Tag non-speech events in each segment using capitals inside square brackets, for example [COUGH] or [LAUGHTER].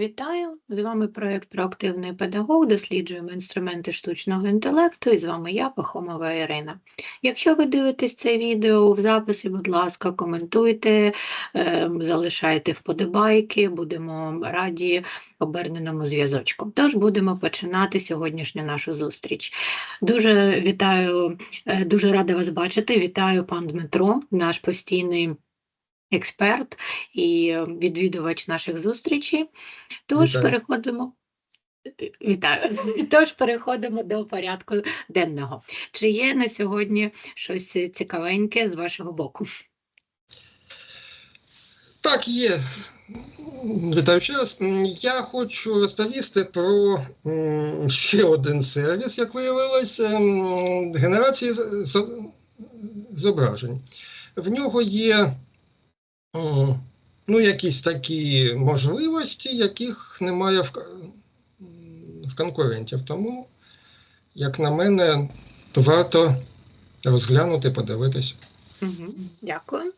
Вітаю! З вами проєкт Проактивний педагог. Досліджуємо інструменти штучного інтелекту і з вами я, Пахомова Ірина. Якщо ви дивитесь це відео в записі, будь ласка, коментуйте, е, залишайте вподобайки, будемо раді оберненому зв'язочку. Тож будемо починати сьогоднішню нашу зустріч. Дуже вітаю, е, дуже рада вас бачити. Вітаю пан Дмитро, наш постійний експерт і е, відвідувач наших зустрічей. Тож Вітаю. переходимо. е, Вітаю. [LAUGHS] Тож переходимо до порядку денного. Чи є на сьогодні щось цікавеньке з вашого боку? Так, є. Вітаю ще раз. Я хочу розповісти про ще один сервіс, як виявилось, генерації зображень. В нього є ну, якісь такі можливості, яких немає в, в конкурентів. Тому, як на мене, варто розглянути, подивитися. Дякую.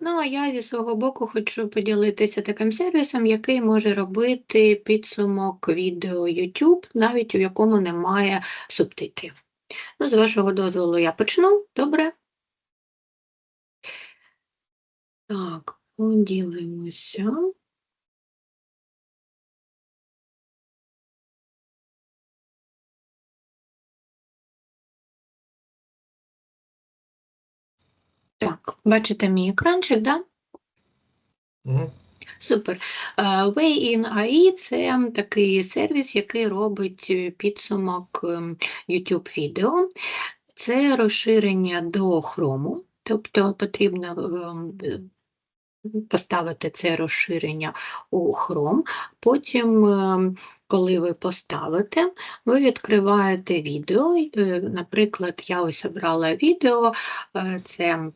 Ну, а я зі свого боку хочу поділитися таким сервісом, який може робити підсумок відео YouTube, навіть у якому немає субтитрів. Ну, з вашого дозволу я почну. Добре? Так, поділимося. Так, бачите мій екранчик, да? Мгм. Супер. Е, Way-in AI – це такий сервіс, який робить е, підсумок ем, YouTube відео. Це розширення до Chrome, тобто потрібно ем, поставити це розширення у Chrome. Потім, ем, коли ви поставите, ви відкриваєте відео. Е, Наприклад, я ось обрала відео, е, це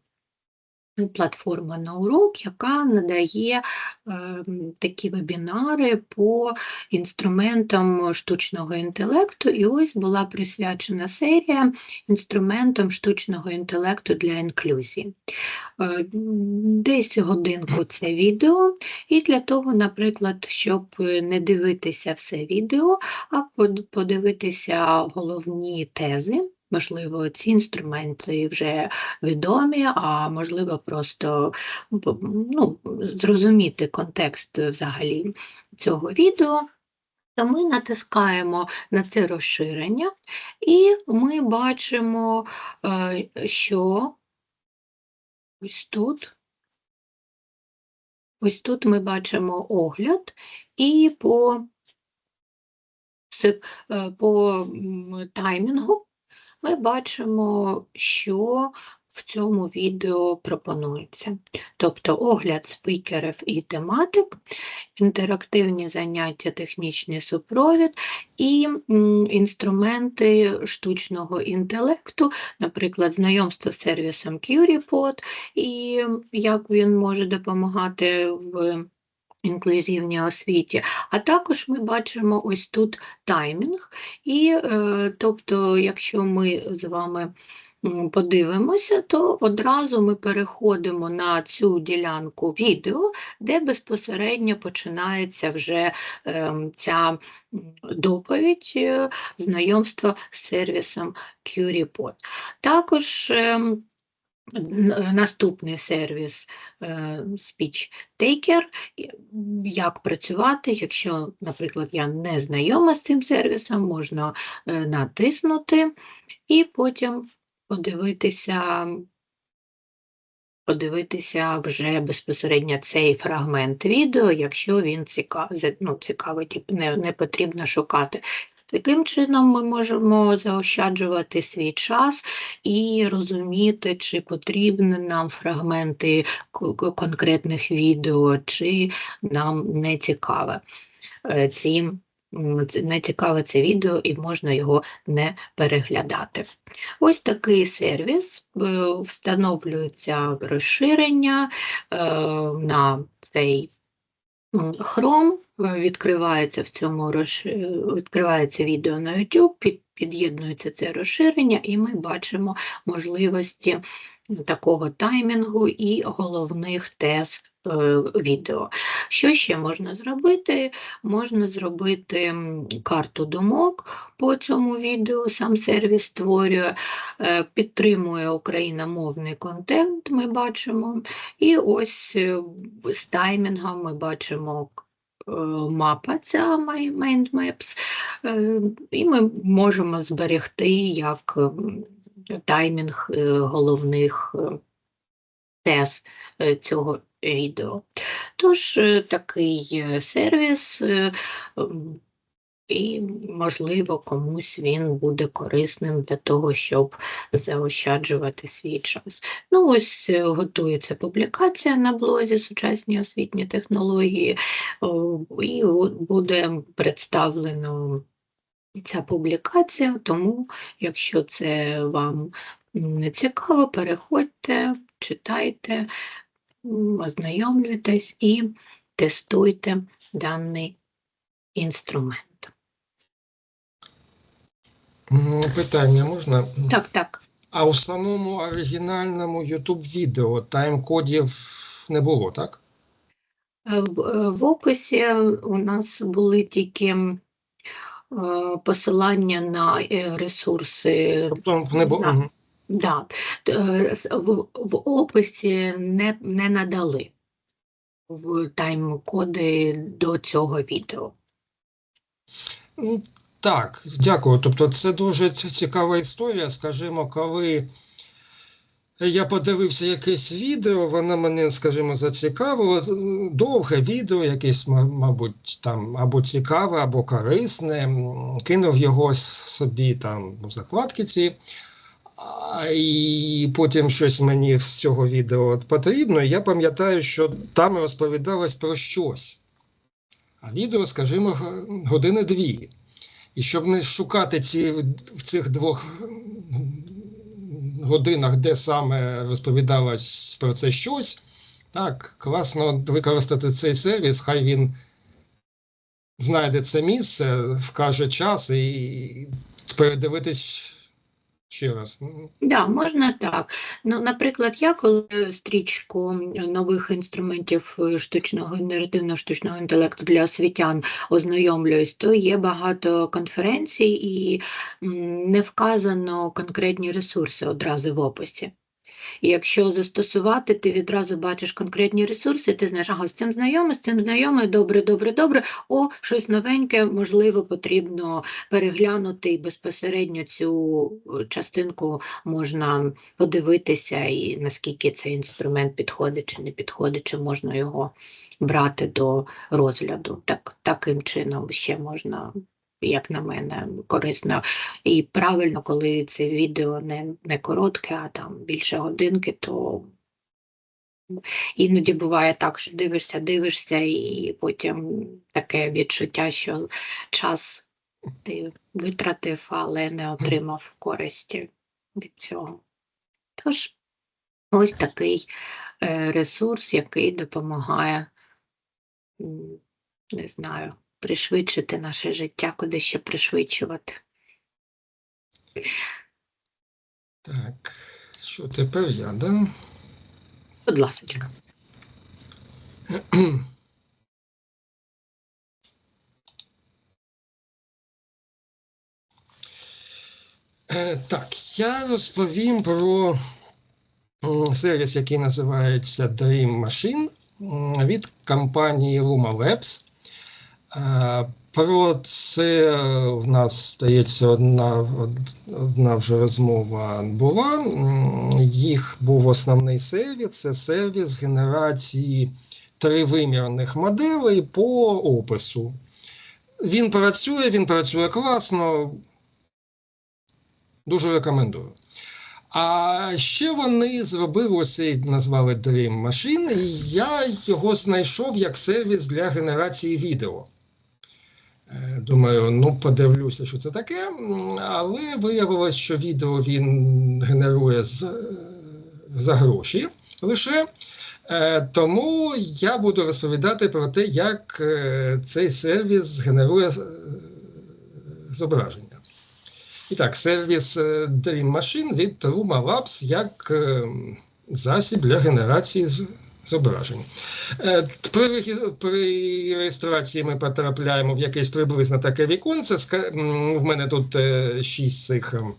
платформа на урок, яка надає ем, такі вебінари по інструментам штучного інтелекту. І ось була присвячена серія інструментам штучного інтелекту для інклюзії. Е, Десь годинку це відео, і для того, наприклад, щоб е, не дивитися все відео, а подивитися головні тези. Можливо, ці інструменти вже відомі, а можливо, просто ну, зрозуміти контекст взагалі цього відео. То ми натискаємо на це розширення, і ми бачимо, е, що ось тут, ось тут ми бачимо огляд, і по, е, по таймінгу ми бачимо, що в цьому відео пропонується. Тобто огляд спікерів і тематик, інтерактивні заняття, технічний супровід і інструменти штучного інтелекту, наприклад, знайомство з сервісом QReport і як він може допомагати в інклюзивній освіті. А також ми бачимо ось тут таймінг, і е, тобто, якщо ми з вами подивимося, то одразу ми переходимо на цю ділянку відео, де безпосередньо починається вже ем, ця доповідь е, знайомства з сервісом QReport. Також ем, Наступний сервіс е, Speech Taker, як працювати, якщо, наприклад, я не знайома з цим сервісом, можна е, натиснути і потім подивитися, подивитися вже безпосередньо цей фрагмент відео, якщо він цікавий, ну, цікавить, не, не потрібно шукати. Таким чином ми можемо заощаджувати свій час і розуміти, чи потрібні нам фрагменти конкретних відео, чи нам не цікаве е, ці, не цікаве це відео і можна його не переглядати. Ось такий сервіс, е, встановлюється розширення е, на цей Chrome, е, відкривається в цьому е, відкривається відео на YouTube, під, під'єднується це розширення, і ми бачимо можливості такого таймінгу і головних тез відео. Що ще можна зробити? Можна зробити карту думок по цьому відео, сам сервіс створює, е, підтримує україномовний контент, ми бачимо. І ось е, з таймінгом ми бачимо е, мапа ця Mind Maps, е, і ми можемо зберегти як таймінг е, головних е, тез е, цього відео. Тож е, такий е, сервіс, е, і, можливо, комусь він буде корисним для того, щоб заощаджувати свій час. Ну, ось готується публікація на блозі Сучасні освітні технології, і буде представлено ця публікація, тому, якщо це вам цікаво, переходьте, читайте, ознайомлюйтесь і тестуйте даний інструмент. Питання можна? Так, так. А у самому оригінальному YouTube відео тайм-кодів не було, так? Е, В, е, в описі у нас були тільки е, посилання на ресурси. Тобто не було. Да. Е, В, в описі не, не надали в тайм-коди до цього відео. Так, дякую. Тобто, це дуже цікава історія. Скажімо, коли я подивився якесь відео, воно мене, скажімо, зацікавило. Довге відео, якесь, ма- мабуть, там або цікаве, або корисне. Кинув його собі там в закладки ці. І потім щось мені з цього відео потрібно. Я пам'ятаю, що там розповідалось про щось. А відео, скажімо, години дві. І щоб не шукати ці в цих двох годинах, де саме розповідалось про це щось, так, класно використати цей сервіс, хай він знайде це місце, вкаже час і передивитись ще раз. Да, можна так. Ну, наприклад, я коли стрічку нових інструментів е, штучного генеративного штучного інтелекту для освітян ознайомлююсь, то є багато конференцій і не вказано конкретні ресурси одразу в описі. І якщо застосувати, ти відразу бачиш конкретні ресурси, ти знаєш, ага, з цим знайомий, з цим знайомий, добре, добре, добре. О, щось новеньке, можливо, потрібно переглянути і безпосередньо цю е, частинку можна подивитися, і наскільки цей інструмент підходить чи не підходить, чи можна його брати до розгляду. Так, таким чином ще можна, як на мене, корисно і правильно, коли це відео не, не коротке, а там більше годинки, то іноді буває так, що дивишся, дивишся, і потім таке відчуття, що час ти витратив, але не отримав користі від цього. Тож, ось такий е, ресурс, який допомагає, не знаю, пришвидшити наше життя, куди ще пришвидшувати. Так, що тепер я, да? Будь ласка. Е, Так, я розповім про сервіс, який називається Dream Machine від компанії Luma Labs. Е, Про це в нас здається одна, одна вже розмова була. Їх був основний сервіс це сервіс генерації тривимірних моделей по опису. Він працює, він працює класно. Дуже рекомендую. А ще вони зробили ось цей назвали Dream Machine, і я його знайшов як сервіс для генерації відео. Е, Думаю, ну подивлюся, що це таке. Але виявилось, що відео він генерує з, за гроші лише. Е, Тому я буду розповідати про те, як е, цей сервіс генерує е, зображення. І так, сервіс е, Dream Machine від Luma Labs як е, засіб для генерації зображень. Е, При, при реєстрації ми потрапляємо в якесь приблизно таке віконце. В мене тут е, шість цих ем,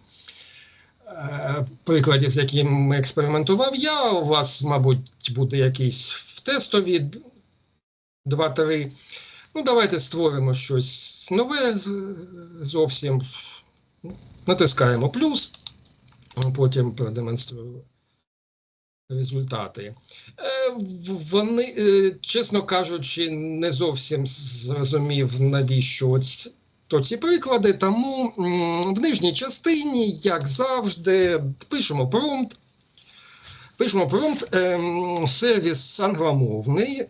е, прикладів, з якими експериментував я. У вас, мабуть, буде якийсь тестові 2-3. Ну, давайте створимо щось нове зовсім. Натискаємо плюс, потім продемонструю результати. Е, Вони, е, чесно кажучи, не зовсім зрозумів, навіщо то ці приклади, тому в нижній частині, як завжди, пишемо промпт. Пишемо промпт, ем, сервіс англомовний,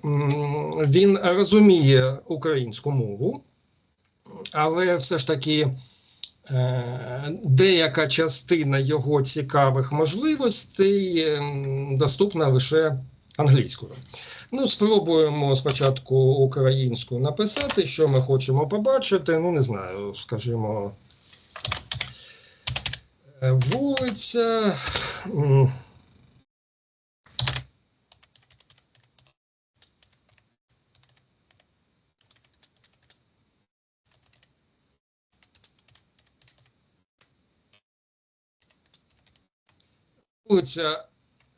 він розуміє українську мову, але все ж таки деяка частина його цікавих можливостей ем, доступна лише англійською. Ну, спробуємо спочатку українську написати, що ми хочемо побачити. Ну, не знаю, скажімо, е, вулиця. Вулиця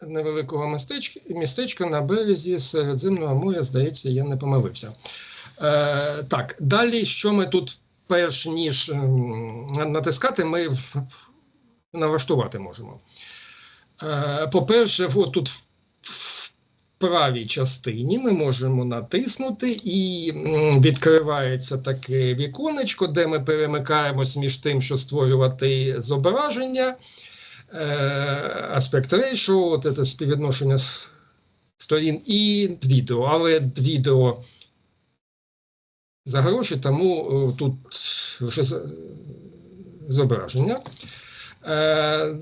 невеликого містечка, містечка на березі Середземного моря, здається, я не помилився. Е, так, далі, що ми тут, перш ніж ем, натискати, ми налаштувати можемо. Е, по-перше, тут в, правій частині ми можемо натиснути, і відкривається таке віконечко, де ми перемикаємось між тим, що створювати зображення аспект ratio, от це співвідношення сторін, і відео. Але відео за гроші, тому е, тут лише зображення. Е,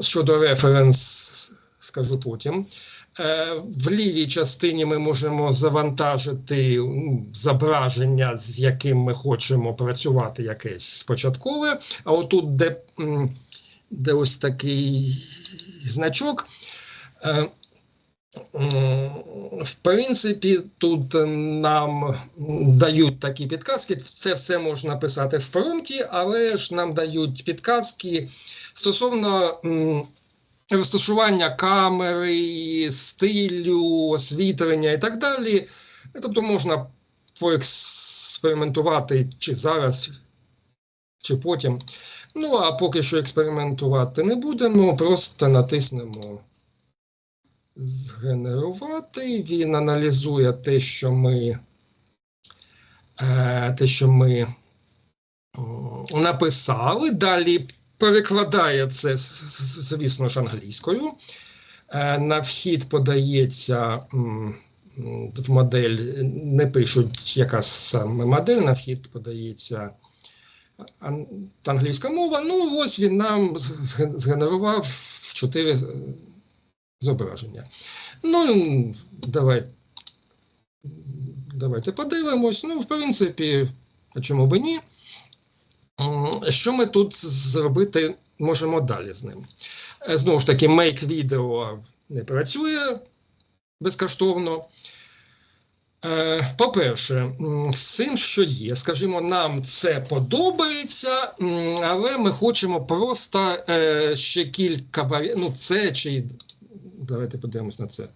Щодо референс, скажу потім. Е, В лівій частині ми можемо завантажити ну, зображення, з яким ми хочемо працювати, якесь спочаткове. А отут, де де ось такий значок. Е, В принципі, тут нам дають такі підказки. Це все можна писати в промпті, але ж нам дають підказки стосовно розташування камери, стилю, освітлення і так далі. Тобто можна поекспериментувати чи зараз, чи потім. Ну, а поки що експериментувати не будемо, просто натиснемо згенерувати. Він аналізує те, що ми, е, те, що ми написали. Далі перекладає це, звісно ж, англійською. Е, На вхід подається в модель, не пишуть, яка саме модель, на вхід подається англійська мова. Ну, ось він нам згенерував чотири зображення. Ну, давай, давайте подивимось. Ну, в принципі, чому би ні? Що ми тут зробити можемо далі з ним? Е, Знову ж таки, Make Video не працює безкоштовно. Е, По-перше, м, з цим, що є, скажімо, нам це подобається, але ми хочемо просто е, ще кілька ну, це чи. Давайте подивимось на це.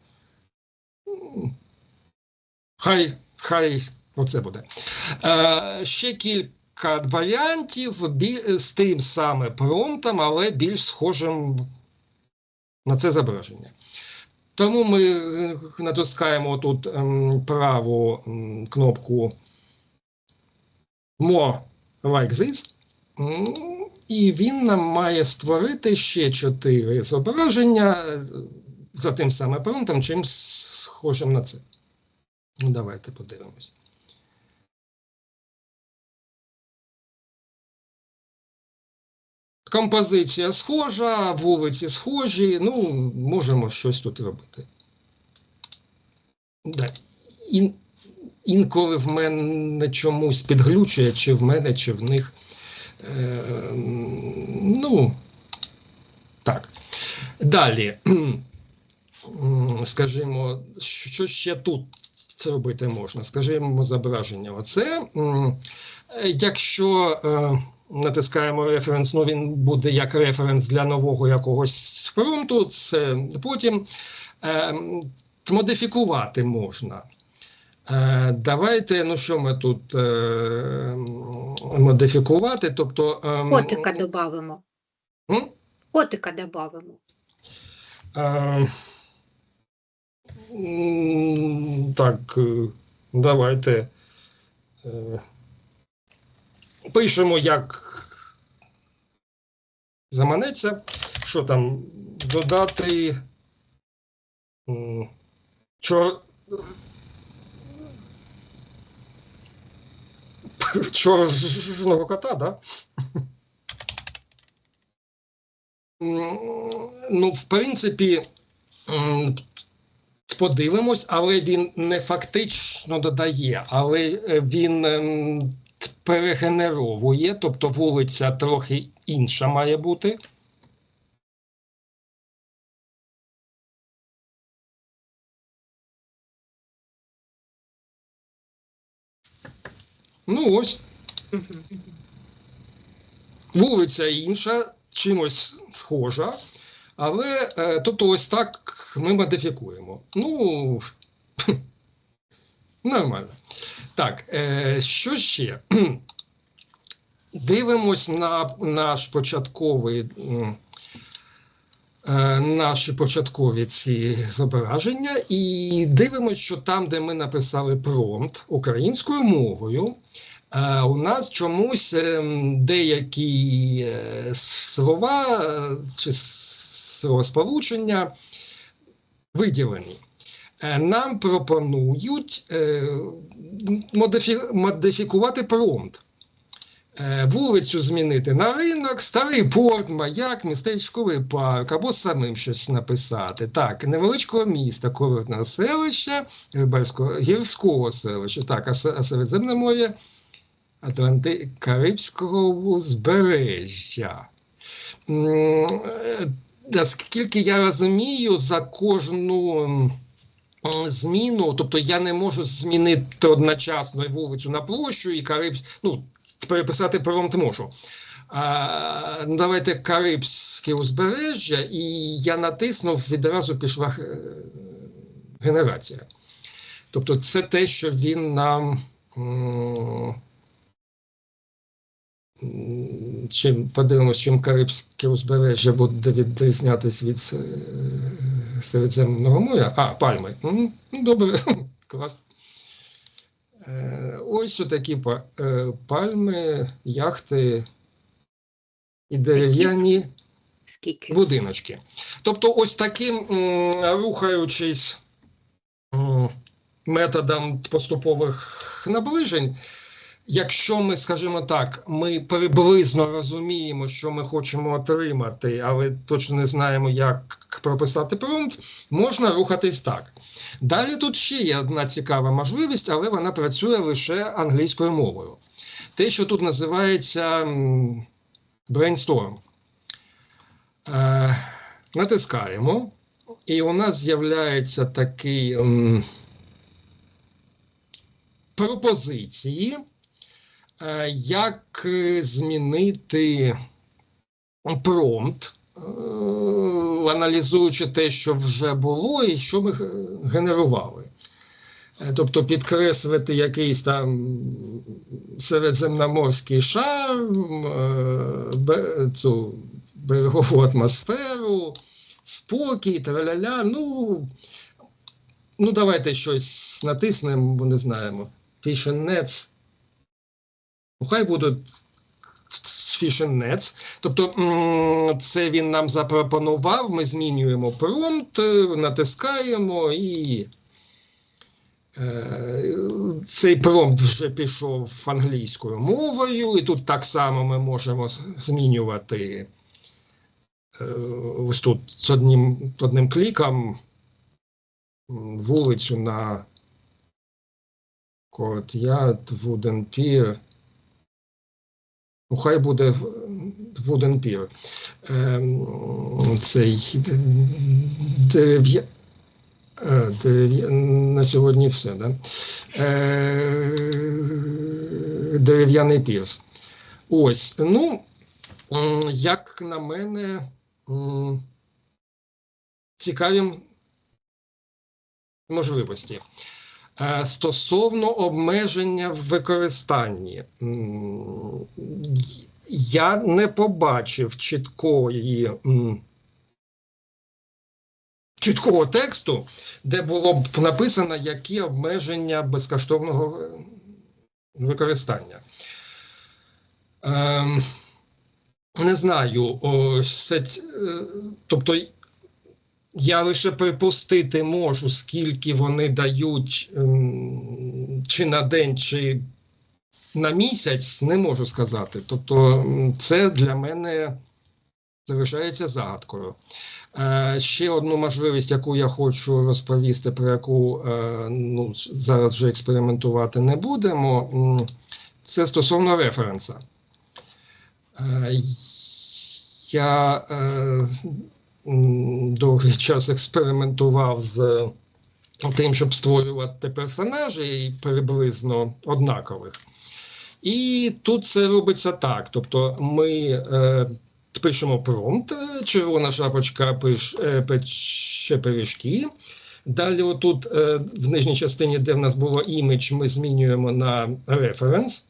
Хай, хай оце буде. Е, ще кілька варіантів з тим саме промптом, але більш схожим на це зображення. Тому ми е, натискаємо тут ем, праву кнопку More like this. І він нам має створити ще чотири зображення е, за тим самим промптом, чим схожим на це. Ну, давайте подивимось. Композиція схожа, вулиці схожі, ну, можемо щось тут робити. Да. Ін, інколи в мене чомусь підглючує, чи в мене, чи в них. Е, ну, так. Далі. Скажімо, що ще тут робити можна? Скажімо, зображення. Оце, якщо е, натискаємо референс, ну він буде як референс для нового якогось фронту, це потім е, модифікувати можна. Е, Давайте, ну що ми тут е, модифікувати? Тобто, е, Котика додамо. Котика додамо. Е, Так, давайте е, пишемо, як заманеться, що там додати чор... [LAUGHS] чорного кота, да? Ну, в принципі, подивимось, але він не фактично додає, але він ем, перегенеровує, тобто вулиця трохи інша має бути. Ну ось. Вулиця інша, чимось схожа, але е, тобто ось так ми модифікуємо. Ну, [LAUGHS] нормально. Так, е, що ще? Дивимось на наш початковий. е, Наші початкові ці зображення, і дивимося, що там, де ми написали промпт українською мовою, Е, У нас чомусь ем, деякі е, слова чи словосполучення виділені. Е, Нам пропонують е, модифікувати промпт. Е, Вулицю змінити на ринок, старий порт, маяк, містечковий парк або самим щось написати. Так, невеличкого міста, селище, рибальського гірського селища, так, Середземне море Атланти... Карибського узбережжя. Наскільки я розумію, за кожну зміну, тобто я не можу змінити одночасно вулицю на площу і Кариб... ну, переписати промпт можу. А, давайте Карибське узбережжя, і я натиснув, відразу пішла е, генерація. Тобто, це те, що він нам. Чим подивимося, чим Карибське узбережжя буде відрізнятися від Се- Середземного моря. А, пальми. Ну, Добре, [LAUGHS] клас. Е, Ось отакі е, пальми, яхти і дерев'яні будиночки. Тобто, ось таким рухаючись методом поступових наближень, якщо ми, скажімо так, ми приблизно розуміємо, що ми хочемо отримати, але точно не знаємо, як прописати промпт, можна рухатись так. Далі тут ще є одна цікава можливість, але вона працює лише англійською мовою. Те, що тут називається м, brainstorm. Е, натискаємо, і у нас з'являється такий пропозиції, як е, змінити промпт, е, аналізуючи те, що вже було, і що ми генерували. Е, Тобто підкреслити якийсь там середземноморський шарм, е, цю берегову атмосферу, спокій, траля-ля. Ну, ну, давайте щось натиснемо, бо не знаємо. Nets. Ну, хай Fishing Nets. Тобто це він нам запропонував, ми змінюємо промпт, натискаємо і. Е, Цей промпт вже пішов англійською мовою, і тут так само ми можемо змінювати е, ось тут з одним, одним кліком вулицю на Courtyard, Wooden Pier. Ну, хай буде в- Wooden Pier. Ем, Цей. Е, На сьогодні все, да? Е, Дерев'яний пірс. Ось, ну, як на мене, цікаві можливості. Е, Стосовно обмеження в використанні, я не побачив чіткої. чіткого тексту, де було б написано, які обмеження безкоштовного е, використання. Ем, не знаю, ось е, тобто я лише припустити можу, скільки вони дають ем, чи на день, чи на місяць, не можу сказати. Тобто, це для мене залишається загадкою. Е, Ще одну можливість, яку я хочу розповісти, про яку е, ну, зараз вже експериментувати не будемо, це стосовно референса. Е, Я довгий час експериментував з тим, щоб створювати персонажі приблизно однакових. І тут це робиться так. Тобто ми е, пишемо промпт, е, червона шапочка пиш, е, пече пиріжки. Далі, отут е, в нижній частині, де в нас було імідж, ми змінюємо на референс.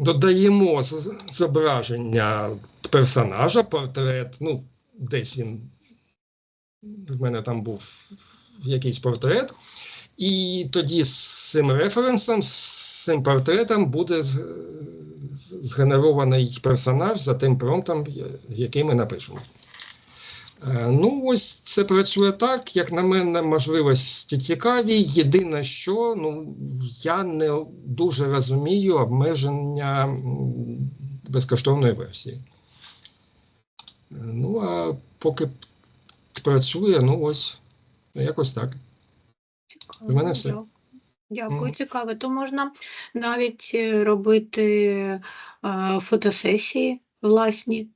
Додаємо зображення персонажа, портрет. Ну, десь він. В мене там був якийсь портрет. І тоді з цим референсом, з цим портретом буде згенерований персонаж за тим промптом, який ми напишемо. Е, Ну, ось це працює так, як на мене, можливості цікаві. Єдине, що ну, я не дуже розумію обмеження безкоштовної версії. Е, Ну, а поки працює, ну ось, якось так. У мене все. дякую. Цікаво. То можна навіть е, робити е, фотосесії власні,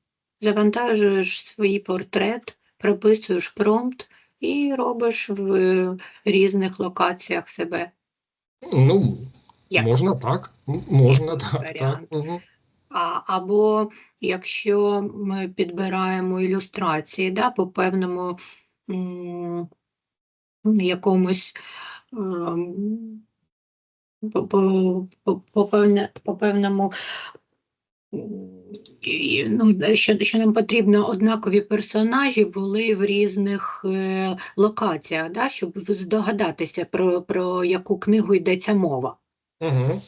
завантажуєш свій портрет, прописуєш промпт і робиш в різних локаціях себе. Ну, Як можна так. Можна так, варіант. так. Угу. А, або якщо ми підбираємо ілюстрації да, по певному м, якомусь ем, по, по, по, по, певне, по певному м, ну, що, що нам потрібно однакові персонажі були в різних е, локаціях, да, щоб здогадатися, про, про яку книгу йдеться мова. Угу.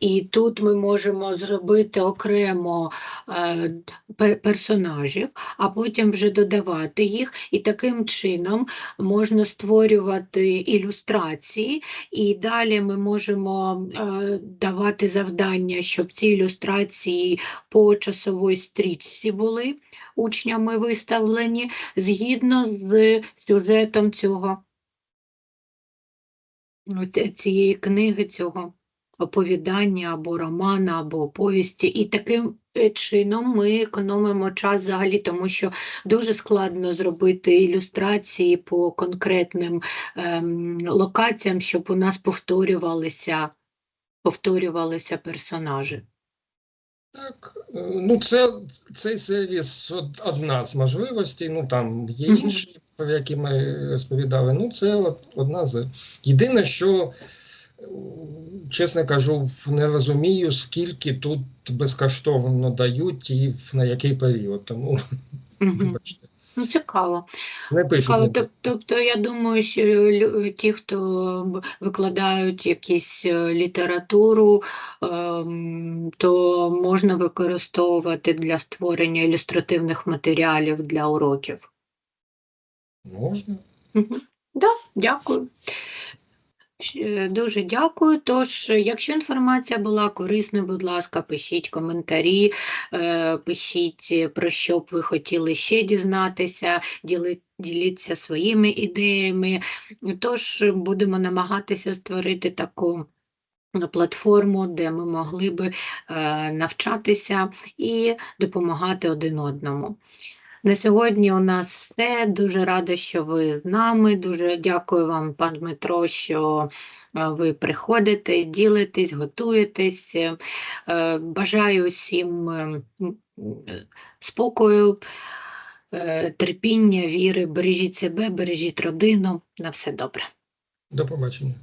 І тут ми можемо зробити окремо е, персонажів, а потім вже додавати їх. І таким чином можна створювати ілюстрації, і далі ми можемо е, давати завдання, щоб ці ілюстрації по часовій стрічці були учнями виставлені згідно з сюжетом цього ну, цієї книги, цього оповідання або романа, або оповісті. І таким е, чином ми економимо час взагалі, тому що дуже складно зробити ілюстрації по конкретним ем, локаціям, щоб у нас повторювалися, повторювалися персонажі. Так, е, ну це цей сервіс одна з можливостей. Ну там є інші, про які ми розповідали. Ну, це от одна з. Єдине, що, чесно кажу, не розумію, скільки тут безкоштовно дають і на який період. Тому вибачте, Ну, цікаво. не пишуть. Цікаво, не тоб- Тобто, я думаю, що ті, хто викладають якусь е, літературу, ем, то можна використовувати для створення ілюстративних матеріалів для уроків. Можна. Мгм. Да, дякую. Е, Дуже дякую. Тож, якщо інформація була корисною, будь ласка, пишіть коментарі, е, пишіть, е, про що б ви хотіли ще дізнатися, діліться своїми ідеями. Тож, будемо намагатися створити таку платформу, де ми могли би навчатися і допомагати один одному. На сьогодні у нас все. Дуже рада, що ви з нами. Дуже дякую вам, пан Дмитро, що е, ви приходите, ділитесь, готуєтесь. Е, е, Бажаю всім спокою, терпіння, віри. Бережіть себе, бережіть родину. На все добре. До побачення.